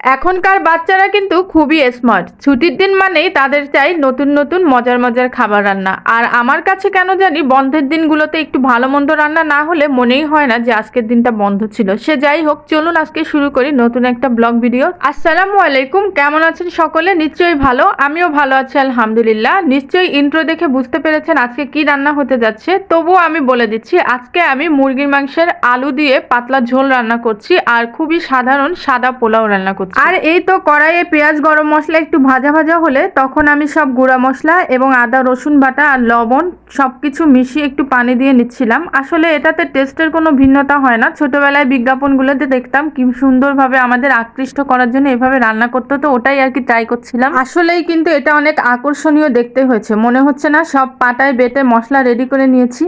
এখনকার বাচ্চারা কিন্তু খুবই স্মার্ট ছুটির দিন মানেই তাদের চাই নতুন নতুন মজার মজার খাবার রান্না। আর আমার কাছে কেন জানি বন্ধের দিনগুলোতে একটু ভালো মন্দ রান্না না হলে মনেই হয় না যে আজকের দিনটা বন্ধ ছিল। সে যাই হোক, চলুন আজকে শুরু করি নতুন একটা ব্লগ ভিডিও। আসসালামু আলাইকুম, কেমন আছেন সকলে? নিশ্চয়ই ভালো, আমিও ভালো আছি, আলহামদুলিল্লাহ। নিশ্চয়ই ইন্ট্রো দেখে বুঝতে পেরেছেন আজকে কি রান্না হতে যাচ্ছে। তবুও আমি বলে দিচ্ছি, আজকে আমি মুরগির মাংসের আলু দিয়ে পাতলা ঝোল রান্না করছি, আর খুবই সাধারণ সাদা পোলাও রান্না করছি। আর এই তো কড়াইয়ে পেঁয়াজ, গরম মশলা একটু ভাজা ভাজা হলে তখন আমি সব গুঁড়া মশলা এবং আদা, রসুন, বাটা আর লবণ সব কিছু মিশিয়ে একটু পানি দিয়ে নিচ্ছিলাম। আসলে এটাতে টেস্টের কোনো ভিন্নতা হয় না। ছোটবেলায় বিজ্ঞাপনগুলোতে দেখতাম কি সুন্দরভাবে আমাদের আকৃষ্ট করার জন্য এভাবে রান্না করতে, তো ওটাই আর কি ট্রাই করছিলাম। আসলেই কিন্তু এটা অনেক আকর্ষণীয় দেখতে হয়েছে। মনে হচ্ছে না সব পাটায় বেটে মশলা রেডি করে নিয়েছি।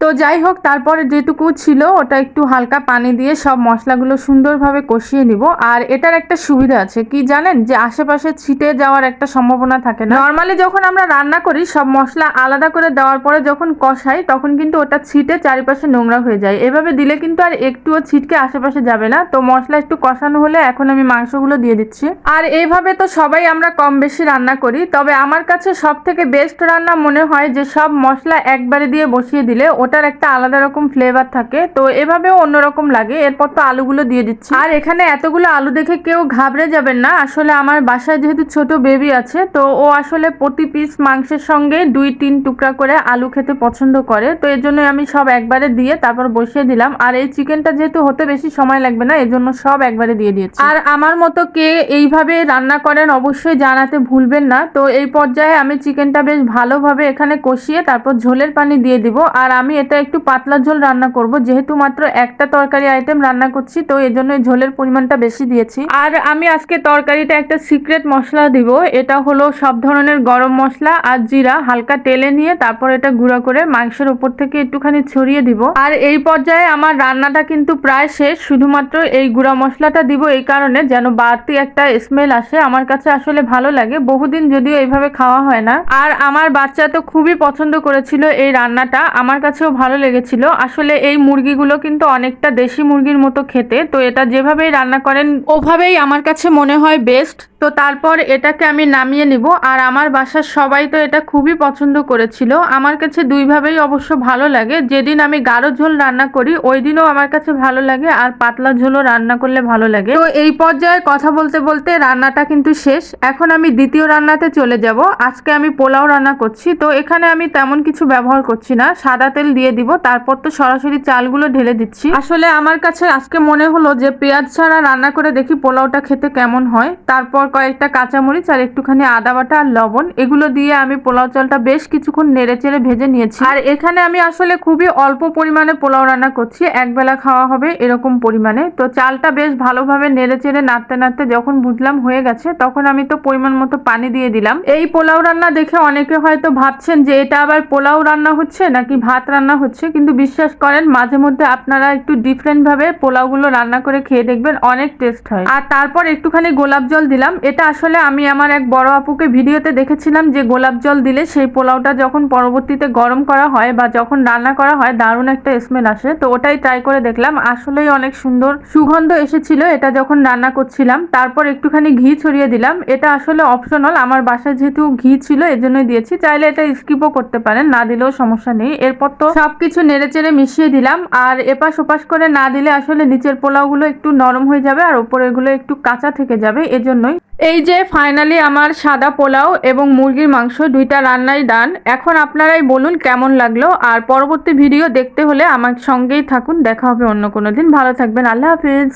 তো যাই হোক, তারপরে যেটুকু ছিল ওটা একটু হালকা পানি দিয়ে সব মশলাগুলো সুন্দরভাবে কষিয়ে নিব। আর এটার একটা সুবিধা আছে, কি জানেন? যে আশেপাশে ছিটে যাওয়ার একটা সম্ভাবনা থাকে না। নর্মালি যখন আমরা রান্না করি, সব মশলা আলাদা করে দেওয়ার পরে যখন কষাই, তখন কিন্তু ওটা ছিটে চারিপাশে নোংরা হয়ে যায়। এভাবে দিলে কিন্তু আর একটুও ছিটকে আশেপাশে যাবে না। তো মশলা একটু কষানো হলে এখন আমি মাংসগুলো দিয়ে দিচ্ছি। আর এইভাবে তো সবাই আমরা কম বেশি রান্না করি। তবে আমার কাছে সব থেকে বেস্ট রান্না মনে হয় যে সব মশলা একবারে দিয়ে বসিয়ে দিলে ওটার একটা আলাদা রকম ফ্লেভার থাকে। তো এভাবেও অন্যরকম লাগে। এরপর তো আলুগুলো দিয়ে দিচ্ছি। আর এখানে এতগুলো আলু দেখে কেউ ঘাবড়ে যাবেন না। আসলে আমার বাসায় যেহেতু ছোট বেবি আছে, তো ও আসলে প্রতি পিস মাংসের সঙ্গে দুই, তিন টুকরা করে আলু খেতে পছন্দ করে। তো এর জন্য আমি সব একবারে দিয়ে তারপর বসিয়ে দিলাম। আর এই চিকেনটা যেহেতু হতে বেশি সময় লাগবে না এর জন্য সব একবারে দিয়ে দিয়েছি। আর আমার মতো কে এইভাবে রান্না করেন অবশ্যই জানাতে ভুলবেন না। তো এই পর্যায়ে আমি চিকেনটা বেশ ভালোভাবে এখানে কষিয়ে তারপর ঝোলের পানি দিয়ে দিব। আর আমি এটা একটু পাতলা ঝোল রান্না করব। যেহেতু মাত্র একটা তরকারি আইটেম রান্না করছি, তো এই জন্য ঝোলের পরিমাণটা বেশি দিয়েছি। আর আমি আজকে তরকারিটা একটা সিক্রেট মশলা দিব। এটা হলো সব ধরনের গরম মশলা আর জিরা। হালকা তেলে নিয়ে তারপর এটা গুঁড়া করে মাংসের উপর থেকে একটুখানি ছড়িয়ে দিব। আর এই পর্যায়ে আমার রান্নাটা কিন্তু প্রায় শেষ। শুধুমাত্র এই গুঁড়া মশলাটা দিব এই কারণে যেন বাড়তি একটা স্মেল আসে। আমার কাছে আসলে ভালো লাগে। বহুদিন যদিও এইভাবে খাওয়া হয় না। আর আমার বাচ্চা তো খুবই পছন্দ করেছিল এই রান্নাটা। আমার কাছেও ভালো লেগেছিল। আসলে এই মুরগিগুলো কিন্তু অনেকটা দেশি মুরগির মতো খেতে। তো এটা যেভাবেই রান্না করেন, ওভাবেই আমার কাছে মনে হয় বেস্ট তো তারপর এটাকে আমি নামিয়ে নিব। আর আমার বাসার সবাই তো এটা খুবই পছন্দ করেছিল। আমার কাছে দুইভাবেই অবশ্য ভালো লাগে। যেদিন আমি গাঢ় ঝোল রান্না করি, ওই দিনও আমার কাছে ভালো লাগে। আর পাতলা ঝোলও রান্না করলে ভালো লাগে। তো এই পর্যায়ে কথা বলতে বলতে রান্নাটা কিন্তু শেষ। এখন আমি দ্বিতীয় রান্নাতে চলে যাব। আজকে আমি পোলাও রান্না করছি। তো এখানে আমি তেমন কিছু ব্যবহার করছি না। সাদা তেল দিয়ে দিব, তারপর তো সরাসরি চালগুলো ঢেলে দিচ্ছি। আসলে আমার কাছে আজকে মনে হলো যে পেঁয়াজ ছাড়া রান্না করে দেখি পোলাওটা খেতে কেমন হয়। তারপর কয়েকটা কাঁচামরিচ আর একটুখানি আদা বাটা আর লবণ, এগুলো দিয়ে আমি পোলাও চালটা বেশ কিছুক্ষণ নেড়ে চেড়ে ভেজে নিয়েছি। আর এখানে আমি আসলে খুবই অল্প পরিমাণে পোলাও রান্না করছি, একবেলা খাওয়া হবে এরকম পরিমাণে। তো চালটা বেশ ভালোভাবে নেড়ে চেড়ে নাড়তে নাড়তে যখন বুঝলাম হয়ে গেছে, তখন আমি তো পরিমাণ মতো পানি দিয়ে দিলাম। এই পোলাও রান্না দেখে অনেকে হয়তো ভাবছেন যে এটা আবার পোলাও রান্না হচ্ছে নাকি ভাত রান্না হচ্ছে, কিন্তু বিশ্বাস করেন, মাঝে মধ্যে আপনারা একটু ডিফারেন্ট ভাবে পোলাওগুলো রান্না করে খেয়ে দেখবেন, অনেক টেস্ট হয়। আর তারপর একটুখানি গোলাপ জল দিলাম। এটা আসলে আমি আমার এক বড় আপুকে ভিডিওতে দেখেছিলাম যে গোলাপ জল দিলে সেই পোলাওটা যখন পরবর্তীতে গরম করা হয় বা যখন রান্না করা হয়, দারুণ একটা স্মেল আসে। তো ওটাই ট্রাই করে দেখলাম। আসলেই অনেক সুন্দর সুগন্ধ এসেছিল এটা যখন রান্না করছিলাম। তারপর একটুখানি ঘি ছড়িয়ে দিলাম। এটা আসলে অপশনাল আমার বাসায় যেহেতু ঘি ছিল, এজন্যই দিয়েছি। চাইলে এটা স্কিপও করতে পারেন, না দিলেও সমস্যা নেই। এরপর তো সবকিছু নেড়ে চেড়ে মিশিয়ে দিলাম, আর এপাশ ওপাশ করে না দিলে আসলে নিচের পোলাওগুলো একটু নরম হয়ে যাবে আর ওপরেরগুলো একটু কাঁচা থেকে যাবে, এজন্যই। এই যে ফাইনালি আমার সাদা পোলাও এবং মুরগির মাংস দুইটা রান্নাই ডান এখন আপনারাই বলুন কেমন লাগল, আর পরবর্তী ভিডিও দেখতে হলে আমার সঙ্গেই থাকুন। দেখা হবে অন্য কোনো দিন। ভালো থাকবেন। আল্লাহ হাফিজ।